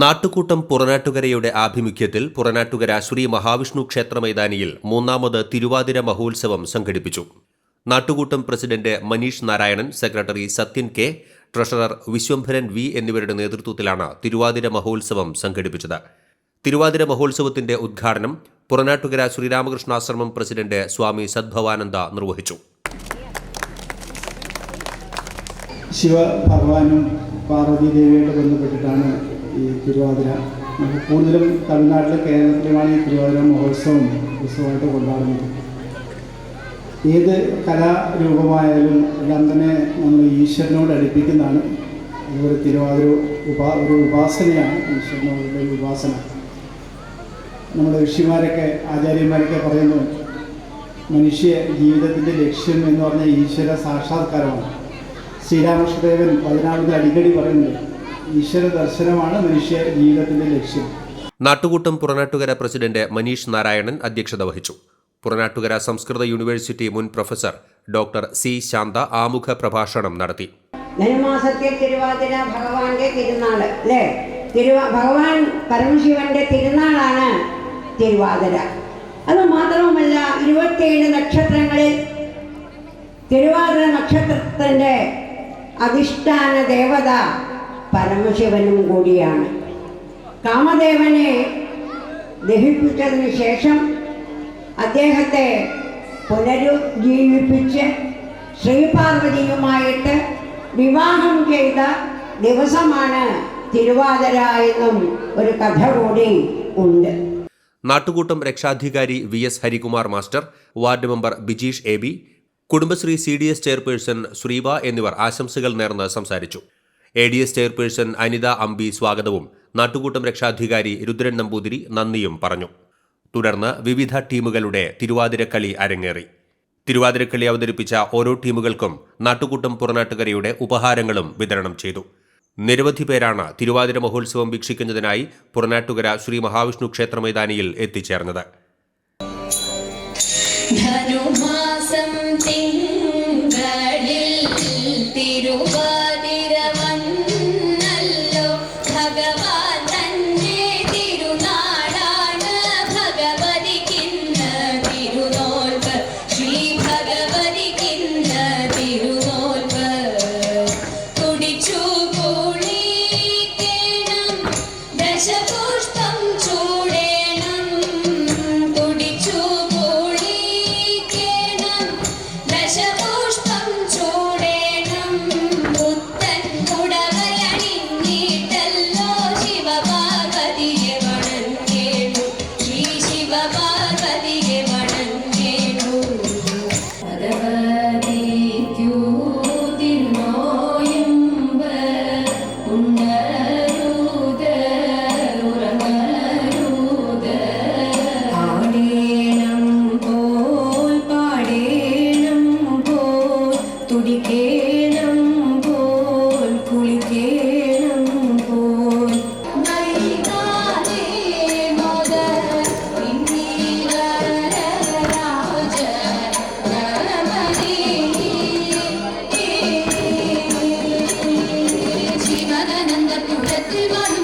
നാട്ടുകൂട്ടം പുറനാട്ടുകരയുടെ ആഭിമുഖ്യത്തിൽ പുറനാട്ടുകര ശ്രീ മഹാവിഷ്ണു ക്ഷേത്ര മൈതാനിയിൽ മൂന്നാമത് തിരുവാതിര മഹോത്സവം സംഘടിപ്പിച്ചു. നാട്ടുകൂട്ടം president Maneesh Narayanan secretary Sathyan K treasurer Vishwambharan V എന്നിവരുടെ നേതൃത്വത്തിലാണ് തിരുവാതിര മഹോത്സവം സംഘടിപ്പിച്ചത്. തിരുവാതിര മഹോത്സവത്തിന്റെ ഉദ്ഘാടനം പുറനാട്ടുകര ശ്രീരാമകൃഷ്ണാശ്രമം പ്രസിഡന്റ് സ്വാമി സദ്ഭവാനന്ദ നിർവഹിച്ചു. ശിവ ഭഗവാനും പാർവതി ദേവിയായിട്ട് ബന്ധപ്പെട്ടിട്ടാണ് ഈ തിരുവാതിര. കൂടുതലും തമിഴ്നാട്ടിലും കേരളത്തിലുമാണ് ഈ തിരുവാതിര മഹോത്സവം ഉത്സവമായിട്ട് കൊണ്ടാടുന്നത്. ഏത് കലാരൂപമായാലും എല്ലാം തന്നെ നമ്മൾ ഈശ്വരനോട് അടുപ്പിക്കുന്നതാണ്. അതുപോലെ തിരുവാതിര ഉപാ ഒരു ഉപാസനയാണ്. ഈശ്വരനോടുള്ള ഒരു ഉപാസന. നമ്മുടെ ഋഷിമാരൊക്കെ ആചാര്യന്മാരൊക്കെ പറയുന്നു മനുഷ്യ ജീവിതത്തിന്റെ ലക്ഷ്യം എന്ന് പറഞ്ഞാൽ ഈശ്വര സാക്ഷാത്കാരമാണ്. ശ്രീരാമകൃഷ്ണദേവൻ പതിനാറിന്റെ അടിക്കടി പറയുന്നുണ്ട് ഈശ്വര ദർശനമാണ് മനുഷ്യ ജീവിതത്തിന്റെ ലക്ഷ്യം. നാട്ടുകൂട്ടം പുറനാട്ടുകര പ്രസിഡന്റ് മനീഷ് നാരായണൻ അധ്യക്ഷത വഹിച്ചു. പുറനാട്ടുകര സംസ്കൃത യൂണിവേഴ്സിറ്റി മുൻ പ്രൊഫസർ ഡോക്ടർ സി ശാന്ത ആമുഖ പ്രഭാഷണം നടത്തി. ധനുമാസത്തിൽ തിരുവാതിര ഭഗവാന്റെ തിരുനാൾ അല്ലേ? തിരുവാ ഭഗവാൻ പരമശിവന്റെ തിരുനാളാണ് തിരുവാതിര. അത് മാത്രവുമല്ല ഇരുപത്തിയേഴ് നക്ഷത്രങ്ങളിൽ തിരുവാതിര നക്ഷത്രത്തിന്റെ അധിഷ്ഠാന ദേവത പരമശിവനും കൂടിയാണ്. കാമദേവനെ ദഹിപ്പിച്ചതിന് ശേഷം അദ്ദേഹത്തെ പുനരുജ്ജീവിപ്പിച്ച് ശ്രീപാർവതിയുമായിട്ട് വിവാഹം ചെയ്ത ദിവസമാണ് തിരുവാതിര എന്നും ഒരു കഥ കൂടി ഉണ്ട്. നാട്ടുകൂട്ടം രക്ഷാധികാരി V S Harikumar master ward member Bijeesh A B Kudumbashree C D S chairperson Sreeba എന്നിവർ ആശംസകൾ നേർന്ന് സംസാരിച്ചു. A D S chairperson Anitha Ambi സ്വാഗതവും. നാട്ടുകൂട്ടം രക്ഷാധികാരി രുദ്രൻ നമ്പൂതിരി നന്ദിയും പറഞ്ഞു. തുടർന്ന് വിവിധ ടീമുകളുടെ തിരുവാതിരക്കളി അരങ്ങേറി. തിരുവാതിരക്കളി അവതരിപ്പിച്ച ഓരോ ടീമുകൾക്കും നാട്ടുകൂട്ടം പുറനാട്ടുകരയുടെ ഉപഹാരങ്ങളും വിതരണം ചെയ്തു. നിരവധി പേരാണ് തിരുവാതിര മഹോത്സവം വീക്ഷിക്കുന്നതിനായി പുറനാട്ടുകര ശ്രീ മഹാവിഷ്ണു ക്ഷേത്ര മൈതാനിയിൽ എത്തിച്ചേർന്നത്. ധനുമാസം തിങ്കളിൽ Everybody.